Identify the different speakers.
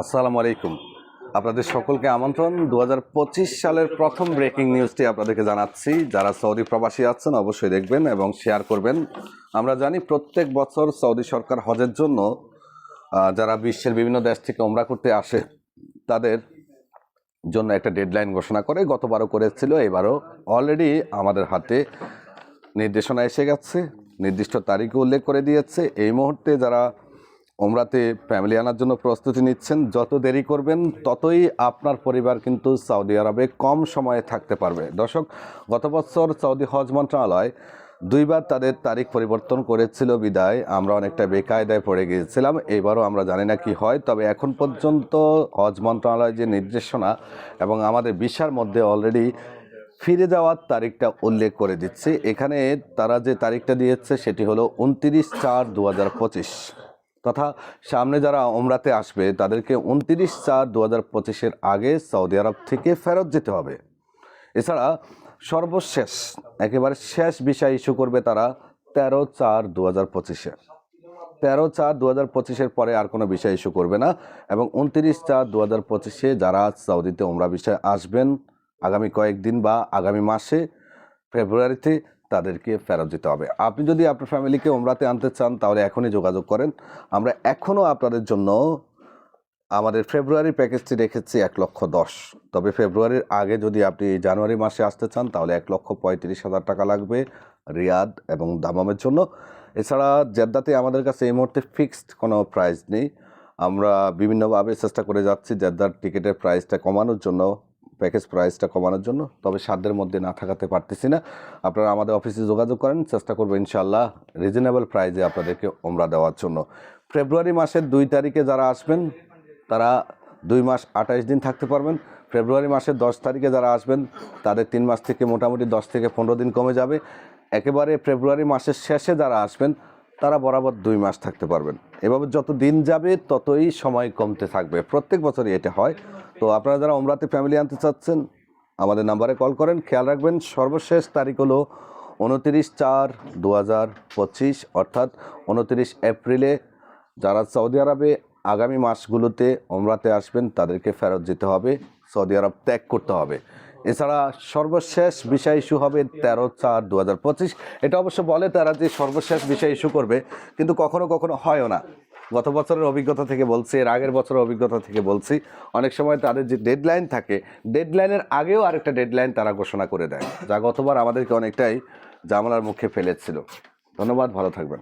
Speaker 1: আসসালামু আলাইকুম। আপনাদের সকলকে আমন্ত্রণ। দু হাজার পঁচিশ সালের প্রথম ব্রেকিং নিউজটি আপনাদেরকে জানাচ্ছি। যারা সৌদি প্রবাসী আছেন, অবশ্যই দেখবেন এবং শেয়ার করবেন। আমরা জানি প্রত্যেক বছর সৌদি সরকার হজের জন্য যারা বিশ্বের বিভিন্ন দেশ থেকে ওমরা করতে আসে, তাদের জন্য একটা ডেডলাইন ঘোষণা করে গতবারও করেছিল। এবারও অলরেডি আমাদের হাতে নির্দেশনা এসে গেছে, নির্দিষ্ট তারিখ উল্লেখ করে দিয়েছে। এই মুহূর্তে যারা ওমরাতে ফ্যামিলি আনার জন্য প্রস্তুতি নিচ্ছেন। যত দেরি করবেন, ততই আপনার পরিবার কিন্তু সৌদি আরবে কম সময়ে থাকতে পারবে। দর্শক, গত বছর সৌদি হজ মন্ত্রণালয় দুইবার তাদের তারিখ পরিবর্তন করেছিল বিদায়। আমরা অনেকটা বেকায়দায় পড়ে গিয়েছিলাম। এবারও আমরা জানি না কি হয়। তবে এখন পর্যন্ত হজ মন্ত্রণালয় যে নির্দেশনা এবং আমাদের বিশার মধ্যে অলরেডি ফিরে যাওয়ার তারিখটা উল্লেখ করে দিচ্ছে। এখানে তারা যে তারিখটা দিয়েছে, সেটি হলো উনতিরিশ চার দু তথা সামনে যারা ওমরাতে আসবে, তাদেরকে উনতিরিশ চার দু হাজার পঁচিশের আগে সৌদি আরব থেকে ফেরত যেতে হবে। এছাড়া সর্বশেষ, একেবারে শেষ বিষয় ইস্যু করবে তারা তেরো চার দু হাজার পঁচিশে তেরো চার দু হাজার পঁচিশের পরে আর কোনো বিষয় ইস্যু করবে না এবং উনতিরিশ চার দু হাজার পঁচিশে যারা সৌদিতে ওমরা বিষয়ে আসবেন, আগামী কয়েকদিন বা আগামী মাসে, ফেব্রুয়ারিতে তাদেরকে ফেরত দিতে হবে। আপনি যদি আপনার ফ্যামিলিকে ওমরাতে আনতে চান, তাহলে এখনই যোগাযোগ করেন। আমরা এখনও আপনাদের জন্য আমাদের ফেব্রুয়ারি প্যাকেজটি রেখেছি এক লক্ষ দশ। তবে ফেব্রুয়ারির আগে যদি আপনি জানুয়ারি মাসে আসতে চান, তাহলে এক লক্ষ পঁয়ত্রিশ হাজার টাকা লাগবে রিয়াদ এবং দামামের জন্য। এছাড়া জেদ্দাতে আমাদের কাছে এই মুহূর্তে ফিক্সড কোনো প্রাইস নেই। আমরা বিভিন্নভাবে চেষ্টা করে যাচ্ছি জেদ্দার টিকিটের প্রাইসটা কমানোর জন্য। প্যাকেজ প্রাইসটা কমানোর জন্য, তবে সাধ্যের মধ্যে না থাকাতে পারতেছি না। আপনারা আমাদের অফিসে যোগাযোগ করেন, চেষ্টা করব ইনশাল্লাহ রিজনেবল প্রাইসে আপনাদেরকে ওমরা দেওয়ার জন্য। ফেব্রুয়ারি মাসের দুই তারিখে যারা আসবেন, তারা দুই মাস আঠাইশ দিন থাকতে পারবেন। ফেব্রুয়ারি মাসের দশ তারিখে যারা আসবেন, তাদের তিন মাস থেকে মোটামুটি দশ থেকে পনেরো দিন কমে যাবে। একেবারে ফেব্রুয়ারি মাসের শেষে যারা আসবেন তারা বরাবর দুই মাস থাকতে পারবেন। এভাবে যত দিন যাবে, ততই সময় কমতে থাকবে। প্রত্যেক বছরই এটা হয়। তো আপনারা যারা ওমরাতে ফ্যামিলি আনতে চাচ্ছেন, আমাদের নাম্বারে কল করেন। খেয়াল রাখবেন, সর্বশেষ তারিখ হলো উনতিরিশ চার দু হাজার পঁচিশ, অর্থাৎ উনতিরিশ এপ্রিলে যারা সৌদি আরবে আগামী মাসগুলোতে ওমরাতে আসবেন, তাদেরকে ফেরত যেতে হবে। সৌদি আরব ত্যাগ করতে হবে। এছাড়া সর্বশেষ বিষয় ইস্যু হবে তেরো চার দু এটা অবশ্য বলে তারা যে সর্বশেষ বিষয় ইস্যু করবে, কিন্তু কখনো কখনো হয়ও না। গত বছরের অভিজ্ঞতা থেকে বলছি, এর আগের বছরের অভিজ্ঞতা থেকে বলছি, অনেক সময় তাদের যে ডেডলাইন থাকে ডেডলাইনের আগেও আরেকটা ডেডলাইন তারা ঘোষণা করে দেয়, যা গতবার আমাদেরকে অনেকটাই জামালার মুখে ফেলেছিল। ধন্যবাদ, ভালো থাকবেন।